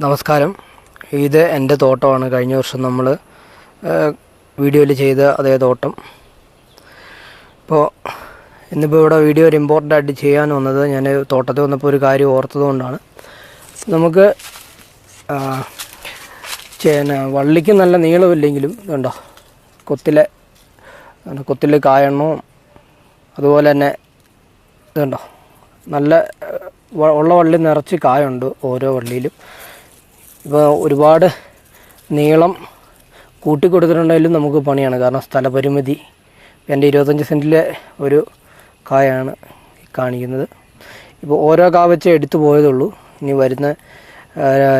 നമസ്കാരം. ഇത് എന്റെ തോട്ടമാണ്. കഴിഞ്ഞ വർഷം നമ്മൾ വീഡിയോയിൽ ചെയ്ത അതേ തോട്ടം. ഇപ്പോൾ ഇന്നിപ്പോൾ ഇവിടെ വീഡിയോ ഒരു ഇമ്പോർട്ടന്റ് ആയിട്ട് ചെയ്യാൻ വന്നത് ഞാൻ തോട്ടത്തിൽ വന്നപ്പോൾ ഒരു കാര്യം ഓർത്തതുകൊണ്ടാണ്. നമുക്ക് ചേന വള്ളിക്ക് നല്ല നീളമില്ലെങ്കിലും ഇതുണ്ടോ? കൊത്തിലെ കൊത്തിലെ കായെണ്ണവും അതുപോലെ തന്നെ ഇതുണ്ടോ? നല്ല ഉള്ള വള്ളി നിറച്ച് കായുണ്ട് ഓരോ വള്ളിയിലും. ഇപ്പോൾ ഒരുപാട് നീളം കൂട്ടി കൊടുത്തിട്ടുണ്ടെങ്കിലും നമുക്ക് പണിയാണ്. കാരണം സ്ഥലപരിമിതി എന്റെ ഇരുപത്തഞ്ച് സെന്റിലെ ഒരു കായാണ് കാണിക്കുന്നത്. ഇപ്പോൾ ഓരോ കാ വെച്ച് എടുത്തു പോയതുള്ളൂ. ഇനി വരുന്ന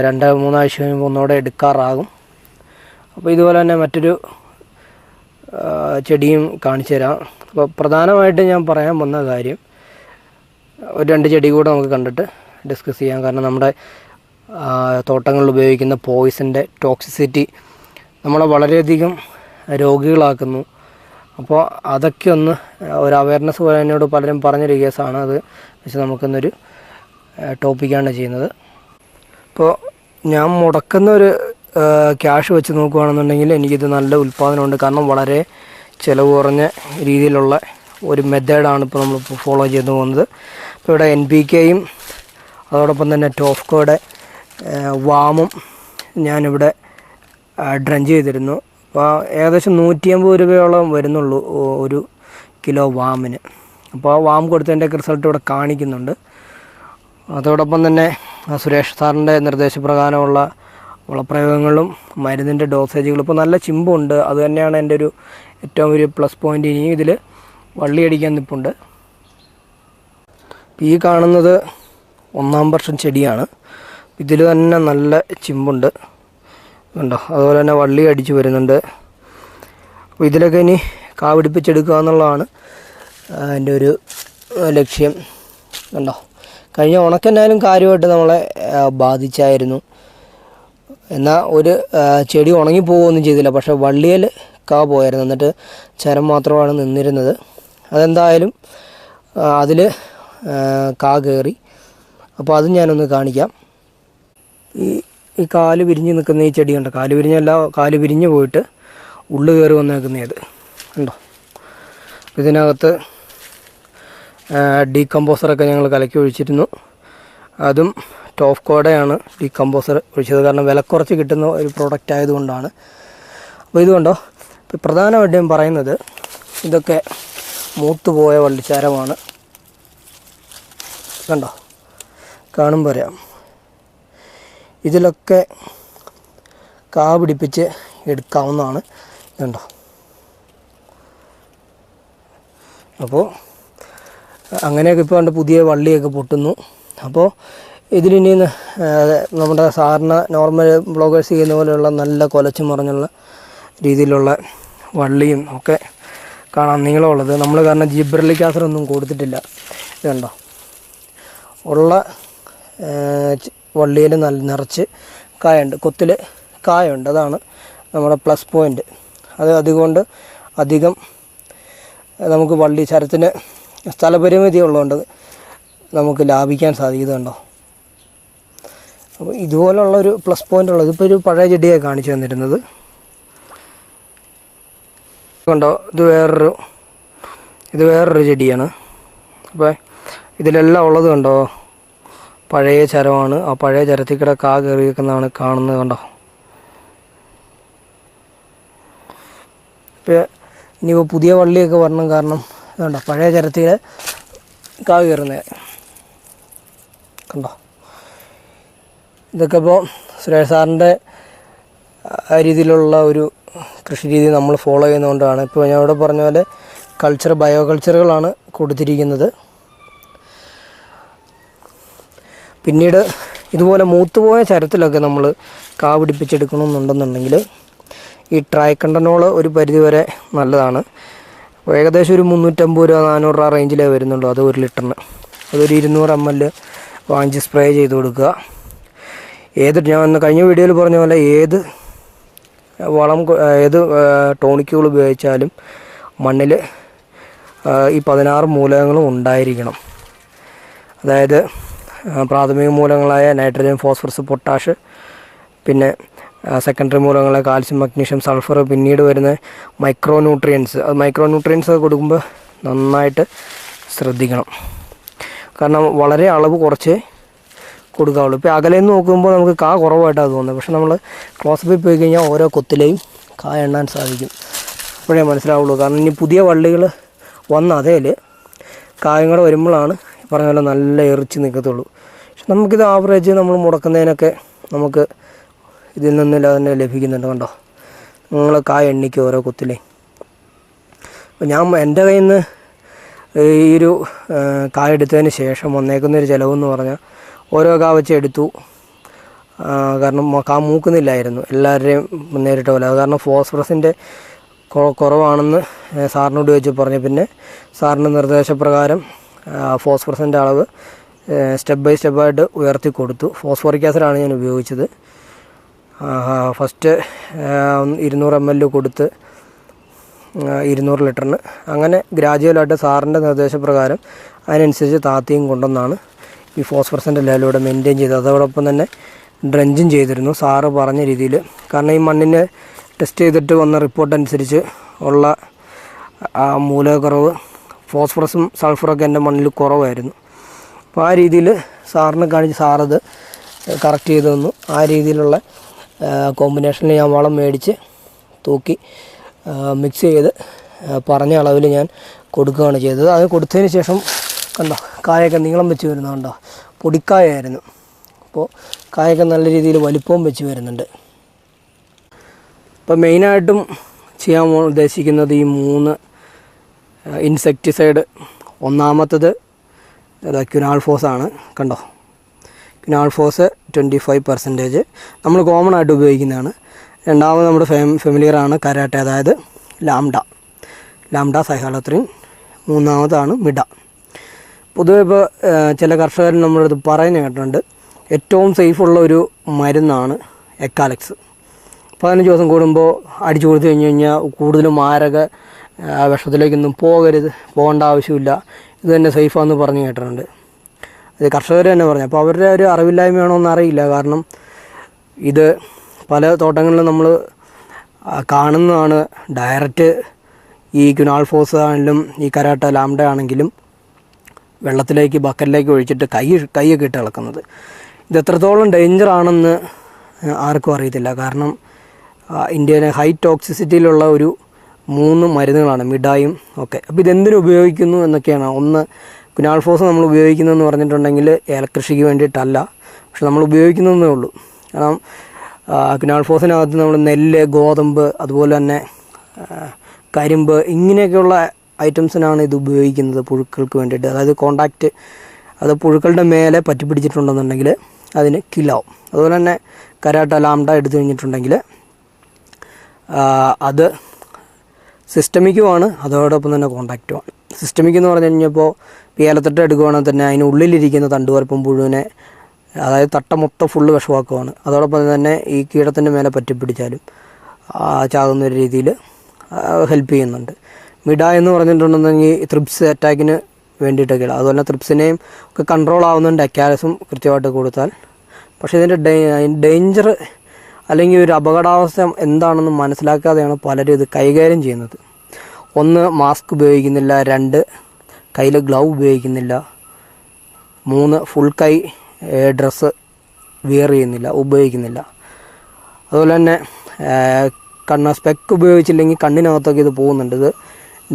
രണ്ട് മൂന്നാഴ്ച കഴിയുമ്പോൾ ഒന്നുകൂടെ എടുക്കാറാകും. അപ്പോൾ ഇതുപോലെ തന്നെ മറ്റൊരു ചെടിയും കാണിച്ചു തരാം. അപ്പോൾ പ്രധാനമായിട്ട് ഞാൻ പറയാൻ വന്ന കാര്യം ഒരു രണ്ട് ചെടി കൂടെ നമുക്ക് കണ്ടിട്ട് ഡിസ്കസ് ചെയ്യാം. കാരണം നമ്മുടെ തോട്ടങ്ങളിൽ ഉപയോഗിക്കുന്ന പോയിസന്റെ ടോക്സിസിറ്റി നമ്മളെ വളരെയധികം രോഗികളാക്കുന്നു. അപ്പോൾ അതൊക്കെ ഒന്ന് ഒരു അവയർനെസ് പോലെ എന്നോട് പലരും പറഞ്ഞൊരു കേസാണ് അത്. പക്ഷെ നമുക്കിന്നൊരു ടോപ്പിക്കാണ് ചെയ്യുന്നത്. ഇപ്പോൾ ഞാൻ മുടക്കുന്ന ഒരു ക്യാഷ് വെച്ച് നോക്കുകയാണെന്നുണ്ടെങ്കിൽ എനിക്കിത് നല്ല ഉൽപ്പാദനമുണ്ട്. കാരണം വളരെ ചിലവ് കുറഞ്ഞ രീതിയിലുള്ള ഒരു മെത്തേഡാണ് ഇപ്പോൾ നമ്മൾ ഫോളോ ചെയ്തു പോകുന്നത്. ഇപ്പോൾ ഇവിടെ എൻ പി കെയും അതോടൊപ്പം തന്നെ ടോഫ്കോയുടെ വാമും ഞാനിവിടെ ഡ്രഞ്ച് ചെയ്തിരുന്നു. അപ്പോൾ ഏകദേശം നൂറ്റി അമ്പത് രൂപയോളം വരുന്നുള്ളൂ ഒരു കിലോ വാമിന്. അപ്പോൾ ആ വാം കൊടുത്തതിന്റെ റിസൾട്ട് ഇവിടെ കാണിക്കുന്നുണ്ട്. അതോടൊപ്പം തന്നെ സുരേഷ് സാറിന്റെ നിർദ്ദേശപ്രകാരമുള്ള വളപ്രയോഗങ്ങളും മരുന്നിന്റെ ഡോസേജുകളും ഇപ്പോൾ നല്ല ചിമ്പുണ്ട്. അത് തന്നെയാണ് എന്റെ ഒരു ഏറ്റവും വലിയ പ്ലസ് പോയിന്റ് ഇനിയും ഇതിൽ വള്ളിയടിക്കാൻ നിൽപ്പുണ്ട് ഈ കാണുന്നത് ഒന്നാം വർഷം ചെടിയാണ്. ഇതിൽ തന്നെ നല്ല ചിമ്പുണ്ട്. കണ്ടോ? അതുപോലെ തന്നെ വള്ളി അടിച്ച് വരുന്നുണ്ട്. അപ്പോൾ ഇതിലൊക്കെ ഇനി കാവിടിപ്പിച്ചെടുക്കുക എന്നുള്ളതാണ് എന്റെ ഒരു ലക്ഷ്യം. കണ്ടോ? കഴിഞ്ഞ ഉണക്കെന്നാലും കാര്യമായിട്ട് നമ്മളെ ബാധിച്ചായിരുന്നു. എന്നാൽ ഒരു ചെടി ഉണങ്ങി പോവുകയൊന്നും ചെയ്തില്ല. പക്ഷേ വള്ളിയിൽ കാ പോയായിരുന്നു. എന്നിട്ട് ചരം മാത്രമാണ് നിന്നിരുന്നത്. അതെന്തായാലും അതിൽ കാ കയറി. അപ്പോൾ അത് ഞാനൊന്ന് കാണിക്കാം. ഈ ഈ കാൽ വിരിഞ്ഞ് നിൽക്കുന്ന ഈ ചെടി കണ്ടോ? കാൽ വിരിഞ്ഞല്ല കാൽ വിരിഞ്ഞ് പോയിട്ട് ഉള്ളു കയറി വന്നേക്കുന്നത് ഉണ്ടോ ഇതിനകത്ത് ഡീകമ്പോസറൊക്കെ ഞങ്ങൾ കലക്കി ഒഴിച്ചിരുന്നു. അതും ടോഫ് കോഡയാണ് ഡീകമ്പോസർ ഒഴിച്ചത്. കാരണം വില കുറച്ച് കിട്ടുന്ന ഒരു പ്രോഡക്റ്റ് ആയതുകൊണ്ടാണ്. അപ്പോൾ ഇതുകൊണ്ടോ ഇപ്പോൾ പ്രധാനമായിട്ടും പറയുന്നത് ഇതൊക്കെ മൂത്തുപോയ വള്ളിച്ചാരമാണ്. കണ്ടോ? കാണുമ്പോൾ അറിയാം. ഇതിലൊക്കെ കാ പിടിപ്പിച്ച് എടുക്കാവുന്നതാണ്. ഇതുണ്ടോ? അപ്പോൾ അങ്ങനെയൊക്കെ ഇപ്പോൾ ഉണ്ട് പുതിയ വള്ളിയൊക്കെ പൊട്ടുന്നു. അപ്പോൾ ഇതിലിനി നമ്മുടെ സാധാരണ നോർമൽ ബ്ലോഗേഴ്സ് ചെയ്യുന്ന പോലെയുള്ള നല്ല കൊലച്ചു മറിഞ്ഞുള്ള രീതിയിലുള്ള വള്ളിയും ഒക്കെ കാണാൻ നീളമുള്ളത്. നമ്മൾ കാരണം ജിബ്രലിക്കാസറൊന്നും കൊടുത്തിട്ടില്ല. ഇതുണ്ടോ? കണ്ടോ ഉള്ള വള്ളിയിൽ നല്ല നിറച്ച് കായുണ്ട്. കൊത്തിൽ കായുണ്ട്. അതാണ് നമ്മുടെ പ്ലസ് പോയിന്റ് അത് അതുകൊണ്ട് അധികം നമുക്ക് വള്ളി ചരത്തിന് സ്ഥലപരിമിതി ഉള്ളതുകൊണ്ട് നമുക്ക് ലാഭിക്കാൻ സാധിക്കുന്നുണ്ടോ? അപ്പോൾ ഇതുപോലുള്ളൊരു പ്ലസ് പോയിന്റ് ഉള്ളത് ഇപ്പോൾ ഒരു പഴയ ചെടിയെ കാണിച്ചു തന്നിരുന്നത്. കണ്ടോ? ഇത് വേറൊരു ഇത് വേറൊരു ചെടിയാണ്. അപ്പോൾ ഇതിലെല്ലാം ഉള്ളത് കണ്ടോ? പഴയ ചരമാണ്. ആ പഴയ ചരത്തിൽ കൂടെ കാ കയറി വെക്കുന്നതാണ് കാണുന്നത് കണ്ടോ? ഇപ്പോൾ ഇനിയിപ്പോൾ പുതിയ വള്ളിയൊക്കെ വരണം കാരണം ഇതുണ്ടോ? പഴയ ചരത്തിൽ കാ കയറുന്നത്. കണ്ടോ? ഇതൊക്കെ ഇപ്പോൾ സുരേഷ് സാറിന്റെ രീതിയിലുള്ള ഒരു കൃഷി രീതി നമ്മൾ ഫോളോ ചെയ്യുന്നതുകൊണ്ടാണ്. ഇപ്പോൾ ഞാൻ ഇവിടെ പറഞ്ഞ പോലെ കൾച്ചർ ബയോ കൾച്ചറുകളാണ് കൊടുത്തിരിക്കുന്നത്. പിന്നീട് ഇതുപോലെ മൂത്തുപോയ ചരത്തിലൊക്കെ നമ്മൾ കാ പിടിപ്പിച്ചെടുക്കണമെന്നുണ്ടെന്നുണ്ടെങ്കിൽ ഈ ട്രൈക്കണ്ടനോൾ ഒരു പരിധിവരെ നല്ലതാണ്. ഏകദേശം ഒരു മുന്നൂറ്റമ്പത് രൂപ നാനൂറ് രൂപ റേഞ്ചിലേ വരുന്നുള്ളൂ അത് ഒരു ലിറ്ററിന്. അതൊരു ഇരുന്നൂറ് എം എൽ വാങ്ങിച്ച് സ്പ്രേ ചെയ്ത് കൊടുക്കുക. ഏത് ഞാൻ കഴിഞ്ഞ വീഡിയോയിൽ പറഞ്ഞ പോലെ ഏത് വളം ഏത് ടോണിക്കുകൾ ഉപയോഗിച്ചാലും മണ്ണിൽ ഈ പതിനാറ് മൂലകങ്ങളും ഉണ്ടായിരിക്കണം. അതായത് പ്രാഥമിക മൂലങ്ങളായ നൈട്രജൻ ഫോസ്ഫറസ് പൊട്ടാഷ് പിന്നെ സെക്കൻഡറി മൂലങ്ങളെ കാൽസ്യം മഗ്നീഷ്യം സൾഫർ പിന്നീട് വരുന്ന മൈക്രോ ന്യൂട്രിയൻസ് അത് മൈക്രോ ന്യൂട്രിയൻസ് കൊടുക്കുമ്പോൾ നന്നായിട്ട് ശ്രദ്ധിക്കണം. കാരണം വളരെ അളവ് കുറച്ച് കൊടുക്കാവുള്ളൂ. ഇപ്പോൾ അകലെ നിന്ന് നോക്കുമ്പോൾ നമുക്ക് കാ കുറവായിട്ടാണ് തോന്നുന്നത്. പക്ഷെ നമ്മൾ ക്ലോസപ്പിൽ പോയി കഴിഞ്ഞാൽ ഓരോ കൊത്തിലെയും കാ എണ്ണാൻ സാധിക്കും. അപ്പോഴേ മനസ്സിലാവുള്ളൂ. കാരണം ഇനി പുതിയ വള്ളികൾ വന്ന അതേൽ കായങ്ങൾ വരുമ്പോഴാണ് പറഞ്ഞ പോലെ നല്ല എറിച്ച് നിൽക്കത്തുള്ളൂ പക്ഷെ നമുക്കിത് ആവറേജ് നമ്മൾ മുടക്കുന്നതിനൊക്കെ നമുക്ക് ഇതിൽ നിന്നില്ല തന്നെ ലഭിക്കുന്നുണ്ട് കണ്ടോ? നിങ്ങൾ കായ എണ്ണിക്കും ഓരോ കുത്തിലേ. അപ്പോൾ ഞാൻ എന്റെ കയ്യിൽ നിന്ന് ഈ ഒരു കായ എടുത്തതിന് ശേഷം വന്നേക്കുന്നൊരു ചിലവെന്ന് പറഞ്ഞാൽ ഓരോ കാ വെച്ച് എടുത്തു. കാരണം കാ മൂക്കുന്നില്ലായിരുന്നു. എല്ലാവരുടെയും നേരിട്ട പോലെ. അത് കാരണം ഫോസ്ഫറസിന്റെ കുറവാണെന്ന് സാറിനോട് ചോദിച്ച് പറഞ്ഞു പിന്നെ സാറിന്റെ നിർദ്ദേശപ്രകാരം ഫോസ്ഫറസിന്റെ അളവ് സ്റ്റെപ്പ് ബൈ സ്റ്റെപ്പായിട്ട് ഉയർത്തി കൊടുത്തു. ഫോസ്ഫോറിക് ആസിഡാണ് ഞാൻ ഉപയോഗിച്ചത്. ഫസ്റ്റ് ഇരുന്നൂറ് എം എൽ കൊടുത്ത് ഇരുന്നൂറ് ലിറ്ററിന്. അങ്ങനെ ഗ്രാജുവലായിട്ട് സാറിന്റെ നിർദ്ദേശപ്രകാരം അതിനനുസരിച്ച് താത്തിയും കൊണ്ടുവന്നാണ് ഈ ഫോസ്ഫറസിന്റെ ലെവൽ മെയിന്റെയിൻ ചെയ്തത്. അതോടൊപ്പം തന്നെ ഡ്രഞ്ചും ചെയ്തിരുന്നു. സാറ് പറഞ്ഞ രീതിയിൽ കാരണം ഈ മണ്ണിനെ ടെസ്റ്റ് ചെയ്തിട്ട് വന്ന റിപ്പോർട്ട് അനുസരിച്ച് ഉള്ള ആ മൂലകക്കുറവ് ഫോസ്ഫറസും സൾഫറൊക്കെ എന്റെ മണ്ണിൽ കുറവായിരുന്നു. അപ്പോൾ ആ രീതിയിൽ സാറിനെ കാണിച്ച് സാറത് കറക്റ്റ് ചെയ്ത് തന്നു. ആ രീതിയിലുള്ള കോമ്പിനേഷനിൽ ഞാൻ വളം മേടിച്ച് തൂക്കി മിക്സ് ചെയ്ത് പറഞ്ഞ അളവിൽ ഞാൻ കൊടുക്കുകയാണ് ചെയ്തത്. അത് കൊടുത്തതിന് ശേഷം കണ്ടോ കായൊക്കെ നീളം വെച്ച് വരുന്നുണ്ടോ പൊടിക്കായായിരുന്നു. അപ്പോൾ കായൊക്കെ നല്ല രീതിയിൽ വലിപ്പവും വെച്ച് വരുന്നുണ്ട്. ഇപ്പോൾ മെയിനായിട്ടും ചെയ്യാൻ ഉദ്ദേശിക്കുന്നത് ഈ മൂന്ന് ഇൻസെക്ടിസൈഡ് ഒന്നാമത്തത് ആണ്. കണ്ടോ? ക്യുനാൾഫോസ് ട്വന്റി ഫൈവ് പെർസെന്റേജ് നമ്മൾ കോമൺ ആയിട്ട് ഉപയോഗിക്കുന്നതാണ്. രണ്ടാമത് നമ്മുടെ ഫെം ഫെമിലിയറാണ് കരാട്ടെ അതായത് ലാംഡ ലാംഡ സൈഹാളത്രിൻ മൂന്നാമതാണ് മിഡ. പൊതുവെ ഇപ്പോൾ ചില കർഷകർ നമ്മുടെ അടുത്ത് പറയുന്ന കേട്ടിട്ടുണ്ട് ഏറ്റവും സേഫുള്ള ഒരു മരുന്നാണ് എക്കാലക്സ് പതിനഞ്ച് ദിവസം കൂടുമ്പോൾ അടിച്ചു കൊടുത്തു കഴിഞ്ഞ് കഴിഞ്ഞാൽ കൂടുതലും മാരക ആ, വിഷത്തിലേക്കൊന്നും പോകരുത് പോകേണ്ട ആവശ്യമില്ല. ഇത് തന്നെ സേഫാന്ന് പറഞ്ഞ് കേട്ടിട്ടുണ്ട്. അത് കർഷകർ തന്നെ പറഞ്ഞു. അപ്പോൾ അവരുടെ ഒരു അറിവില്ലായ്മയാണോ എന്ന് അറിയില്ല. കാരണം ഇത് പല തോട്ടങ്ങളിലും നമ്മൾ കാണുന്നതാണ്. ഡയറക്റ്റ് ഈ ക്യുനാൾഫോസ് ആണെങ്കിലും ഈ കരാട്ട ലാംഡ ആണെങ്കിലും വെള്ളത്തിലേക്ക് ബക്കറ്റിലേക്ക് ഒഴിച്ചിട്ട് കൈ കൈയൊക്കെ ഇട്ട് ഇളക്കുന്നത്. ഇത് എത്രത്തോളം ഡേഞ്ചറാണെന്ന് ആർക്കും അറിയത്തില്ല. കാരണം ഇന്ത്യയിലെ ഹൈ ടോക്സിസിറ്റിയിലുള്ള ഒരു മൂന്ന് മരുന്നുകളാണ് മിഠായും ഒക്കെ. അപ്പോൾ ഇതെന്തിനു ഉപയോഗിക്കുന്നു എന്നൊക്കെയാണ്. ഒന്ന് കുനാൾഫോസ് നമ്മൾ ഉപയോഗിക്കുന്നതെന്ന് പറഞ്ഞിട്ടുണ്ടെങ്കിൽ ഏലകൃഷിക്ക് വേണ്ടിയിട്ടല്ല പക്ഷെ നമ്മൾ ഉപയോഗിക്കുന്നതെന്നേ ഉള്ളൂ. കാരണം കുനാൾഫോസിനകത്ത് നമ്മൾ നെല്ല് ഗോതമ്പ് അതുപോലെ തന്നെ കരിമ്പ് ഇങ്ങനെയൊക്കെയുള്ള ഐറ്റംസിനാണ് ഇത് ഉപയോഗിക്കുന്നത് പുഴുക്കൾക്ക് വേണ്ടിയിട്ട്. അതായത് കോണ്ടാക്റ്റ് അത് പുഴുക്കളുടെ മേലെ പറ്റി പിടിച്ചിട്ടുണ്ടെന്നുണ്ടെങ്കിൽ അതിന് കില്ലാവും അതുപോലെ തന്നെ കരാട്ട ലാംഡ എടുത്തു കഴിഞ്ഞിട്ടുണ്ടെങ്കിൽ അത് സിസ്റ്റമിക്കുമാണ് അതോടൊപ്പം തന്നെ കോണ്ടാക്റ്റുമാണ് സിസ്റ്റമിക് എന്ന് പറഞ്ഞു കഴിഞ്ഞപ്പോൾ ഏലത്തട്ട എടുക്കുകയാണെങ്കിൽ തന്നെ അതിന് ഉള്ളിലിരിക്കുന്ന തണ്ടുവരപ്പം പുഴുവിനെ അതായത് തട്ട മൊത്തം ഫുള്ള് വിഷമാക്കുവാണ് അതോടൊപ്പം തന്നെ ഈ കീടത്തിന്റെ മേലെ പറ്റിപ്പിടിച്ചാലും ചാകുന്ന ഒരു രീതിയിൽ ഹെൽപ്പ് ചെയ്യുന്നുണ്ട്. മിഡ എന്ന് പറഞ്ഞിട്ടുണ്ടെങ്കിൽ ത്രിപ്സ് അറ്റാക്കിന് വേണ്ടിയിട്ടൊക്കെയാണ്. അതുപോലെ തന്നെ ത്രിപ്സിനെയും ഒക്കെ കൺട്രോൾ ആവുന്നുണ്ട്. അക്കാലസും കൃത്യമായിട്ട് കൊടുത്താൽ. പക്ഷേ ഇതിന്റെ ഡേ ഡേഞ്ചർ അല്ലെങ്കിൽ ഒരു അപകടാവസ്ഥ എന്താണെന്ന് മനസ്സിലാക്കാതെയാണ് പലരും ഇത് കൈകാര്യം ചെയ്യുന്നത്. ഒന്ന് മാസ്ക് ഉപയോഗിക്കുന്നില്ല. രണ്ട് കയ്യിൽ ഗ്ലൗ ഉപയോഗിക്കുന്നില്ല. മൂന്ന് ഫുൾ കൈ ഡ്രസ്സ് വിയർ ചെയ്യുന്നില്ല ഉപയോഗിക്കുന്നില്ല. അതുപോലെ തന്നെ കണ്ണ് സ്പെക്ക് ഉപയോഗിച്ചില്ലെങ്കിൽ കണ്ണിനകത്തൊക്കെ ഇത് പോകുന്നുണ്ട്. ഇത്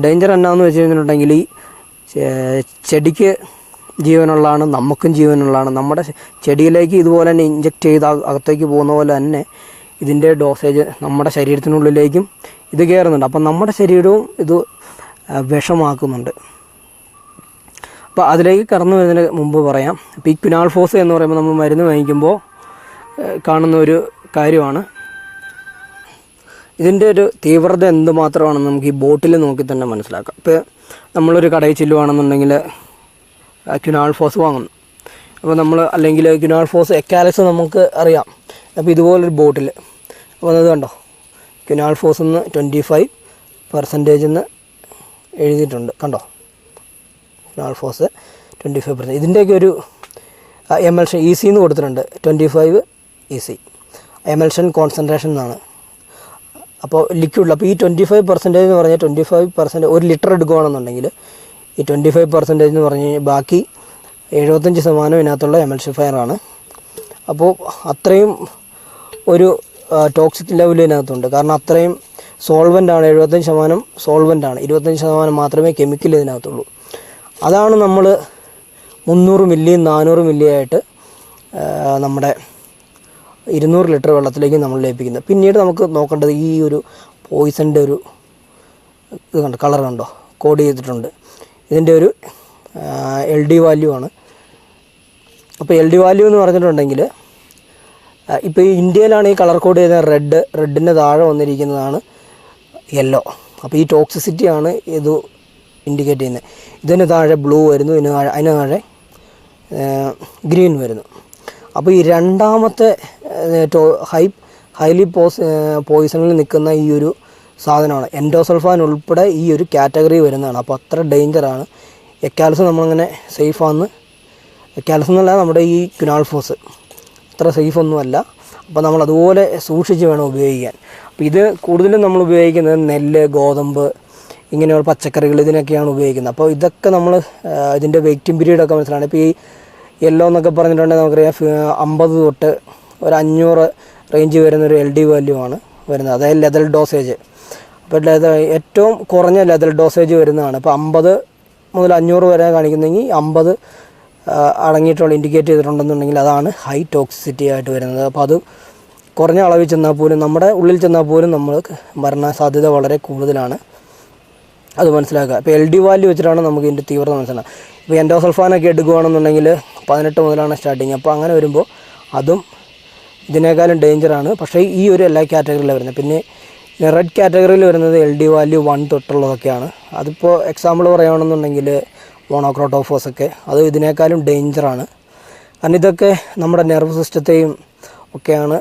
ഡേഞ്ചർ എന്നാന്ന് വെച്ച് കഴിഞ്ഞിട്ടുണ്ടെങ്കിൽ ഈ ചെടിക്ക് ജീവനുള്ളതാണ് നമുക്കും ജീവനുള്ളതാണ്. നമ്മുടെ ചെടിയിലേക്ക് ഇതുപോലെ തന്നെ ഇഞ്ചക്ട് ചെയ്ത് അകത്തേക്ക് പോകുന്ന പോലെ തന്നെ ഇതിന്റെ ഡോസേജ് നമ്മുടെ ശരീരത്തിനുള്ളിലേക്കും ഇത് കയറുന്നുണ്ട്. അപ്പം നമ്മുടെ ശരീരവും ഇത് വിഷമാക്കുന്നുണ്ട്. അപ്പോൾ അതിലേക്ക് കടന്നു വരുന്നതിന് മുമ്പ് പറയാം. ഇപ്പോൾ ഈ ക്വിനാൾഫോസ് എന്ന് പറയുമ്പോൾ നമ്മൾ മരുന്ന് വാങ്ങിക്കുമ്പോൾ കാണുന്ന ഒരു കാര്യമാണ്. ഇതിന്റെ ഒരു തീവ്രത എന്തുമാത്രമാണെന്ന് നമുക്ക് ഈ ബോട്ടിൽ നോക്കി തന്നെ മനസ്സിലാക്കാം. ഇപ്പോൾ നമ്മളൊരു കടയിൽ ചെല്ലുവാണെന്നുണ്ടെങ്കിൽ ക്യുനാൾഫോസ് വാങ്ങുന്നു. അപ്പോൾ നമ്മൾ അല്ലെങ്കിൽ ക്യുനാൾ ഫോസ് എക്കാലസ് നമുക്ക് അറിയാം. അപ്പോൾ ഇതുപോലൊരു ബോട്ടിൽ അപ്പോൾ അത് കണ്ടോ? ക്യുനാൾ ഫോസ് എന്ന് ട്വന്റി ഫൈവ് പെർസെന്റേജ് എന്ന് എഴുതിയിട്ടുണ്ട്. കണ്ടോ? Quinalphos twenty five percent ഇതിന്റെയൊക്കെ ഒരു എമൽഷൻ ഇ സി എന്ന് കൊടുത്തിട്ടുണ്ട്. Twenty five E C emulsion concentration എന്നാണ് അപ്പോൾ ലിക്വിഡിൽ അപ്പോൾ ഈ ട്വന്റി ഫൈവ് പെർസെന്റേജ് എന്ന് പറഞ്ഞാൽ ട്വന്റി ഫൈവ് പെർസെന്റ് ഒരു ലിറ്റർ എടുക്കുകയാണെന്നുണ്ടെങ്കിൽ ഈ ട്വന്റി ഫൈവ് പെർസെന്റേജ് എന്ന് പറഞ്ഞു കഴിഞ്ഞാൽ ബാക്കി എഴുപത്തഞ്ച് ശതമാനം ഇതിനകത്തുള്ള എമൽസിഫയറാണ് അപ്പോൾ അത്രയും ഒരു ടോക്സിക് ലെവൽ ഇതിനകത്തുണ്ട്. കാരണം അത്രയും സോൾവന്റ് ആണ് എഴുപത്തഞ്ച് ശതമാനം സോൾവന്റ് ആണ്. ഇരുപത്തഞ്ച് ശതമാനം മാത്രമേ കെമിക്കൽ ഇതിനകത്തുള്ളൂ. അതാണ് നമ്മൾ മുന്നൂറ് മില്ലി നാനൂറ് മില്ലി ആയിട്ട് നമ്മുടെ ഇരുന്നൂറ് ലിറ്റർ വെള്ളത്തിലേക്ക് നമ്മൾ ലയിപ്പിക്കുന്നത്. പിന്നീട് നമുക്ക് നോക്കേണ്ടത് ഈ ഒരു പോയിസന്റെ ഒരു ഇത് കണ്ടോ കളർ കണ്ടോ കോഡ് ചെയ്തിട്ടുണ്ട്. ഇതിന്റെ ഒരു എൽ ഡി വാല്യൂ ആണ്. അപ്പോൾ എൽ ഡി വാല്യൂ എന്ന് പറഞ്ഞിട്ടുണ്ടെങ്കിൽ ഇപ്പോൾ ഈ ഇന്ത്യയിലാണ് ഈ കളർ കോഡ് ചെയ്ത റെഡ് റെഡിന്റെ താഴെ വന്നിരിക്കുന്നതാണ് യെല്ലോ അപ്പോൾ ഈ ടോക്സിസിറ്റി ആണ് ഇത് ഇൻഡിക്കേറ്റ് ചെയ്യുന്നത്. ഇതിന് താഴെ ബ്ലൂ വരുന്നു ഇതിന് താഴെ അതിന് താഴെ ഗ്രീൻ വരുന്നു. അപ്പോൾ ഈ രണ്ടാമത്തെ ഹൈ ഹൈലി പോസ് പോയിസണിൽ നിൽക്കുന്ന ഈ ഒരു സാധനമാണ്. എൻഡോസൾഫാൻ ഉൾപ്പെടെ ഈ ഒരു കാറ്റഗറി വരുന്നതാണ്. അപ്പോൾ അത്ര ഡേഞ്ചറാണ്. എക്കാലസ് നമ്മളിങ്ങനെ സേഫാന്ന് എക്കാലസ് എന്നല്ല നമ്മുടെ ഈ ക്യുനാൾഫോസ് അത്ര സേഫ് ഒന്നുമല്ല. അപ്പോൾ നമ്മൾ അതുപോലെ സൂക്ഷിച്ച് വേണം ഉപയോഗിക്കാൻ. അപ്പോൾ ഇത് കൂടുതലും നമ്മൾ ഉപയോഗിക്കുന്നത് നെല്ല് ഗോതമ്പ് ഇങ്ങനെയുള്ള പച്ചക്കറികൾ ഇതിനൊക്കെയാണ് ഉപയോഗിക്കുന്നത്. അപ്പോൾ ഇതൊക്കെ നമ്മൾ ഇതിന്റെ വെയിറ്റിംഗ് പീരീഡൊക്കെ മനസ്സിലാണ് ഇപ്പോൾ ഈ യെല്ലോ എന്നൊക്കെ പറഞ്ഞിട്ടുണ്ടെങ്കിൽ നമുക്കറിയാം അമ്പത് തൊട്ട് ഒരു അഞ്ഞൂറ് റേഞ്ച് വരുന്ന ഒരു എൽ ഡി വാല്യൂ ആണ് വരുന്നത്. അതായത് ലെതൽ ഡോസേജ്. അപ്പോൾ ലെതർ ഏറ്റവും കുറഞ്ഞ ലെതൽ ഡോസേജ് വരുന്നതാണ്. ഇപ്പോൾ അമ്പത് മുതൽ അഞ്ഞൂറ് വരെ കാണിക്കുന്നെങ്കിൽ അമ്പത് അടങ്ങിയിട്ടുള്ള ഇൻഡിക്കേറ്റ് ചെയ്തിട്ടുണ്ടെന്നുണ്ടെങ്കിൽ അതാണ് ഹൈ ടോക്സിസിറ്റി ആയിട്ട് വരുന്നത്. അപ്പോൾ അത് കുറഞ്ഞ അളവിൽ ചെന്നാൽ പോലും നമ്മുടെ ഉള്ളിൽ ചെന്നാൽ പോലും നമ്മൾ മരണ സാധ്യത വളരെ കൂടുതലാണ്. അത് മനസ്സിലാക്കുക. ഇപ്പോൾ എൽ ഡി വാല്യൂ വെച്ചിട്ടാണ് നമുക്ക് ഇതിന്റെ തീവ്രത മനസ്സിലാക്കുക ഇപ്പോൾ എൻഡോസൾഫാനൊക്കെ എടുക്കുകയാണെന്നുണ്ടെങ്കിൽ പതിനെട്ട് മുതലാണ് സ്റ്റാർട്ടിങ് അപ്പോൾ അങ്ങനെ വരുമ്പോൾ അതും ഇതിനേക്കാളും ഡേഞ്ചറാണ് പക്ഷേ ഈ ഒരു എല്ലാ കാറ്റഗറിയിലാണ് വരുന്നത്. പിന്നെ റെഡ് കാറ്റഗറിയിൽ വരുന്നത് എൽ ഡി വാല്യൂ വൺ തൊട്ടുള്ളതൊക്കെയാണ്. അതിപ്പോൾ എക്സാമ്പിൾ പറയുകയാണെന്നുണ്ടെങ്കിൽ മോണോക്രോട്ടോഫോസ് ഒക്കെ. അത് ഇതിനേക്കാളും ഡേഞ്ചറാണ് കാരണം ഇതൊക്കെ നമ്മുടെ നെർവ് സിസ്റ്റത്തെയും ഒക്കെയാണ്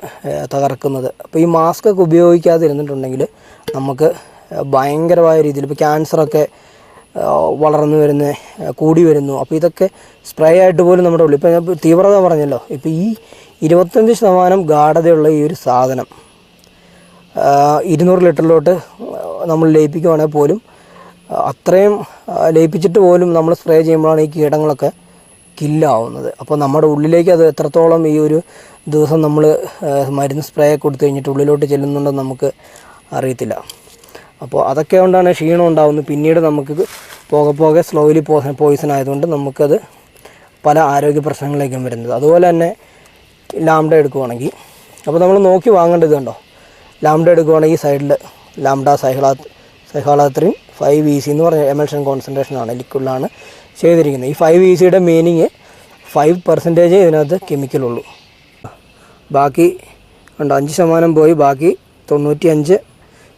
തകർക്കുന്നത്. അപ്പോൾ ഈ മാസ്ക് ഒക്കെ ഉപയോഗിക്കാതിരുന്നിട്ടുണ്ടെങ്കിൽ നമുക്ക് ഏഹ്, ഭയങ്കരമായ രീതിയിൽ ഇപ്പോൾ ക്യാൻസറൊക്കെ വളർന്നു വരുന്ന കൂടി വരുന്നു. അപ്പോൾ ഇതൊക്കെ സ്പ്രേ ആയിട്ട് പോലും നമ്മുടെ ഉള്ളിൽ ഇപ്പോൾ ഞാൻ തീവ്രത പറഞ്ഞല്ലോ. ഇപ്പോൾ ഈ ഇരുപത്തഞ്ച് ശതമാനം ഗാഠതയുള്ള ഈ ഒരു സാധനം ഇരുന്നൂറ് ലിറ്ററിലോട്ട് നമ്മൾ ലയിപ്പിക്കുവാണെങ്കിൽ പോലും അത്രയും ലയിപ്പിച്ചിട്ട് പോലും നമ്മൾ സ്പ്രേ ചെയ്യുമ്പോഴാണ് ഈ കീടങ്ങളൊക്കെ കില്ലാവുന്നത്. അപ്പോൾ നമ്മുടെ ഉള്ളിലേക്ക് അത് എത്രത്തോളം ഈ ഒരു ദിവസം നമ്മൾ മരുന്ന് സ്പ്രേ കൊടുത്തു കഴിഞ്ഞിട്ട് ഉള്ളിലോട്ട് ചെല്ലുന്നുണ്ടെന്ന് നമുക്ക് അറിയത്തില്ല. അപ്പോൾ അതൊക്കെ കൊണ്ടാണ് ക്ഷീണം ഉണ്ടാകുന്നത് പിന്നീട് നമുക്ക് പോകെ പോകെ സ്ലോലി പോസൺ പോയിസൺ ആയതുകൊണ്ട് നമുക്കത് പല ആരോഗ്യ പ്രശ്നങ്ങളിലേക്കും വരുന്നത്. അതുപോലെ തന്നെ ലാംഡ എടുക്കുവാണെങ്കിൽ. അപ്പോൾ നമ്മൾ നോക്കി വാങ്ങേണ്ടത് കണ്ടോ? ലാംഡ എടുക്കുവാണെങ്കിൽ സൈഡിൽ ലാംഡ സൈഹളാ സൈഹാളാത്രിൻ ഫൈവ് ഇ സി എന്ന് പറഞ്ഞ എമൽഷൻ കോൺസെൻട്രേഷൻ ആണ് ലിക്വിഡിലാണ് ചെയ്തിരിക്കുന്നത്. ഈ ഫൈവ് ഇ സിയുടെ മീനിങ് ഫൈവ് പെർസെന്റേജ് ഇതിനകത്ത് കെമിക്കലുള്ളൂ ബാക്കി ഉണ്ട് അഞ്ച് ശതമാനം പോയി ബാക്കി തൊണ്ണൂറ്റി അഞ്ച്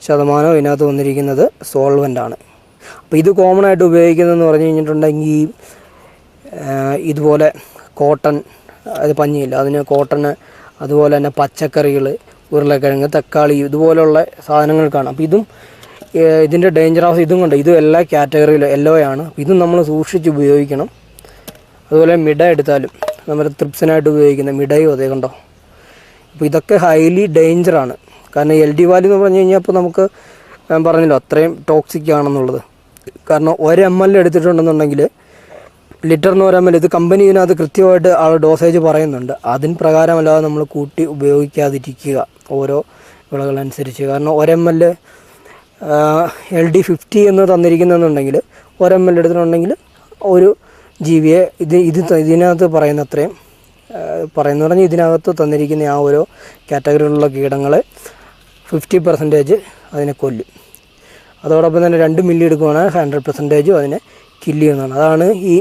ശതമാനം ഇതിനകത്ത് വന്നിരിക്കുന്നത് സോൾവന്റാണ് അപ്പോൾ ഇത് കോമൺ ആയിട്ട് ഉപയോഗിക്കുന്നതെന്ന് പറഞ്ഞു കഴിഞ്ഞിട്ടുണ്ടെങ്കിൽ ഇതുപോലെ കോട്ടൺ അത് പഞ്ഞിയില്ല അതിന് കോട്ടണ് അതുപോലെ തന്നെ പച്ചക്കറികൾ ഉരുളക്കിഴങ്ങ് തക്കാളി ഇതുപോലുള്ള സാധനങ്ങൾക്കാണ് അപ്പോൾ ഇതും ഇതിന്റെ ഡേഞ്ചർ ഹൗസ് ഇതും കൊണ്ട് ഇതും എല്ലാ കാറ്റഗറിയിലും യെല്ലോയാണ് അപ്പോൾ ഇതും നമ്മൾ സൂക്ഷിച്ച് ഉപയോഗിക്കണം. അതുപോലെ മിഡ എടുത്താലും നമ്മൾ തൃപ്സനായിട്ട് ഉപയോഗിക്കുന്ന മിഡയോ അതേ കണ്ടോ? അപ്പോൾ ഇതൊക്കെ ഹൈലി ഡേഞ്ചറാണ് കാരണം എൽ ഡി വാല്യൂ എന്ന് പറഞ്ഞു കഴിഞ്ഞാൽ അപ്പോൾ നമുക്ക് ഞാൻ പറഞ്ഞല്ലോ അത്രയും ടോക്സിക് ആണെന്നുള്ളത്. കാരണം ഒരു എം എൽ എടുത്തിട്ടുണ്ടെന്നുണ്ടെങ്കിൽ ലിറ്ററിന് ഒരു എം എൽ ഇത് കമ്പനി ഇതിനകത്ത് കൃത്യമായിട്ട് ആ ഡോസേജ് പറയുന്നുണ്ട്. അതിന് പ്രകാരമല്ലാതെ നമ്മൾ കൂട്ടി ഉപയോഗിക്കാതിരിക്കുക. ഓരോ വിളകളനുസരിച്ച്. കാരണം ഒരു എൽ എൽ ഡി ഫിഫ്റ്റി എന്ന് തന്നിരിക്കുന്നെന്നുണ്ടെങ്കിൽ ഒരു എം എൽ എടുത്തിട്ടുണ്ടെങ്കിൽ ഒരു ജീവിയെ ഇത് ഇത് ഇതിനകത്ത് പറയുന്ന അത്രയും പറയുന്ന പറഞ്ഞാൽ ഇതിനകത്ത് തന്നിരിക്കുന്ന ആ ഓരോ കാറ്റഗറിയിലുള്ള കീടങ്ങളെ ഫിഫ്റ്റി പെർസെന്റേജ് അതിനെ കൊല്ലും. അതോടൊപ്പം തന്നെ രണ്ട് മില്ലി എടുക്കുകയാണെങ്കിൽ ഹൺഡ്രഡ് പെർസെന്റേജും അതിനെ കില്ല് ചെയ്യുന്നതാണ്. അതാണ് ഈ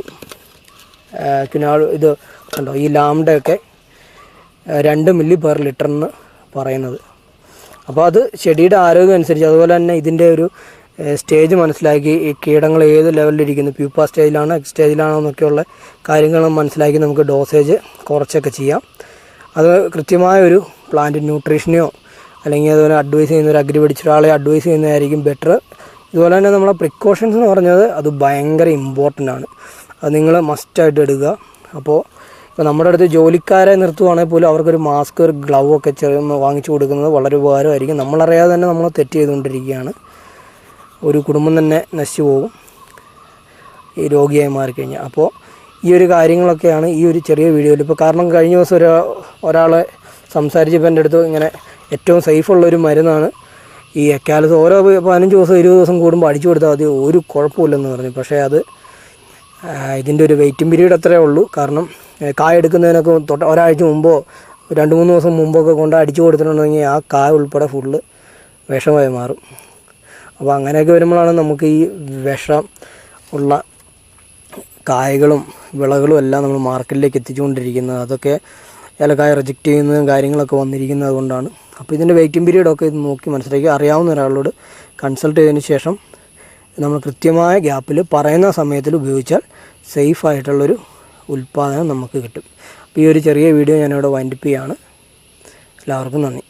കിനാൾ ഇത് ഉണ്ടോ ഈ ലാംഡയൊക്കെ രണ്ട് മില്ലി പെർ ലിറ്ററിന് പറയുന്നത്. അപ്പോൾ അത് ചെടിയുടെ ആരോഗ്യം അനുസരിച്ച് അതുപോലെ തന്നെ ഇതിന്റെ ഒരു സ്റ്റേജ് മനസ്സിലാക്കി ഈ കീടങ്ങൾ ഏത് ലെവലിലിരിക്കുന്നു പ്യൂപ്പ സ്റ്റേജിലാണോ എക്സ് സ്റ്റേജിലാണോ എന്നൊക്കെയുള്ള കാര്യങ്ങൾ മനസ്സിലാക്കി നമുക്ക് ഡോസേജ് കുറച്ചൊക്കെ ചെയ്യാം. അത് കൃത്യമായ ഒരു പ്ലാന്റ് ന്യൂട്രീഷനെയോ അല്ലെങ്കിൽ അതുപോലെ അഡ്വൈസ് ചെയ്യുന്ന ഒരു അഗ്രി പിടിച്ച ഒരാളെ അഡ്വൈസ് ചെയ്യുന്നതായിരിക്കും ബെറ്റർ ഇതുപോലെ തന്നെ നമ്മളെ പ്രിക്കോഷൻസ് എന്ന് പറഞ്ഞത് അത് ഭയങ്കര ഇമ്പോർട്ടന്റ് ആണ്. അത് നിങ്ങൾ മസ്റ്റായിട്ട് എടുക്കുക. അപ്പോൾ അപ്പോൾ നമ്മുടെ അടുത്ത് ജോലിക്കാരെ നിർത്തുവാണെങ്കിൽ പോലും അവർക്കൊരു മാസ്ക് ഒരു ഗ്ലൗ ഒക്കെ ചെറിയ വാങ്ങിച്ചു കൊടുക്കുന്നത് വളരെ ഉപകാരമായിരിക്കും. നമ്മളറിയാതെ തന്നെ നമ്മൾ തെറ്റ് ചെയ്തുകൊണ്ടിരിക്കുകയാണ്. ഒരു കുടുംബം തന്നെ നശിച്ചു പോകും. ഈ രോഗിയായി മാറിക്കഴിഞ്ഞാൽ. അപ്പോൾ ഈ ഒരു കാര്യങ്ങളൊക്കെയാണ് ഈ ഒരു ചെറിയ വീഡിയോയിൽ. ഇപ്പോൾ കാരണം കഴിഞ്ഞ ദിവസം ഒരു ഒരാളെ സംസാരിച്ചപ്പോൾ എന്റെ അടുത്ത് ഇങ്ങനെ ഏറ്റവും സേഫുള്ള ഒരു മരുന്നാണ് ഈ എക്കാലത്ത് ഓരോ പതിനഞ്ച് ദിവസം ഇരുപത് ദിവസം കൂടുമ്പോൾ അടിച്ചു കൊടുത്താൽ മതി. ഒരു കുഴപ്പമില്ലെന്ന് പറഞ്ഞു. പക്ഷേ അത് ഇതിന്റെ ഒരു വെയിറ്റിംഗ് പീരീഡ് അത്രേ ഉള്ളൂ. കാരണം ഏ, കായ എടുക്കുന്നതിനൊക്കെ തൊട്ട് ഒരാഴ്ച മുമ്പോ രണ്ട് മൂന്ന് ദിവസം മുമ്പൊക്കെ കൊണ്ട് അടിച്ചു കൊടുത്തിട്ടുണ്ടെങ്കിൽ ആ കായ ഉൾപ്പെടെ ഫുള്ള് വിഷമായി മാറും. അപ്പോൾ അങ്ങനെയൊക്കെ വരുമ്പോഴാണ് നമുക്ക് ഈ വിഷം ഉള്ള കായകളും വിളകളും എല്ലാം നമ്മൾ മാർക്കറ്റിലേക്ക് എത്തിച്ചുകൊണ്ടിരിക്കുന്നത്. അതൊക്കെ ഏലക്കായ റിജക്റ്റ് ചെയ്യുന്നതും കാര്യങ്ങളൊക്കെ വന്നിരിക്കുന്നത് കൊണ്ടാണ്. അപ്പോൾ ഇതിന്റെ വെയിറ്റിംഗ് പീരീഡൊക്കെ ഇത് നോക്കി മനസ്സിലാക്കി അറിയാവുന്ന ഒരാളോട് കൺസൾട്ട് ചെയ്തതിന് ശേഷം നമ്മൾ കൃത്യമായ ഗ്യാപ്പിൽ പറയുന്ന സമയത്തിൽ ഉപയോഗിച്ചാൽ സേഫ് ആയിട്ടുള്ളൊരു ഉൽപ്പാദനം നമുക്ക് കിട്ടും. അപ്പോൾ ഈ ഒരു ചെറിയ വീഡിയോ ഞാനിവിടെ വൈൻഡപ്പ് ചെയ്യാണ്. എല്ലാവർക്കും നന്ദി.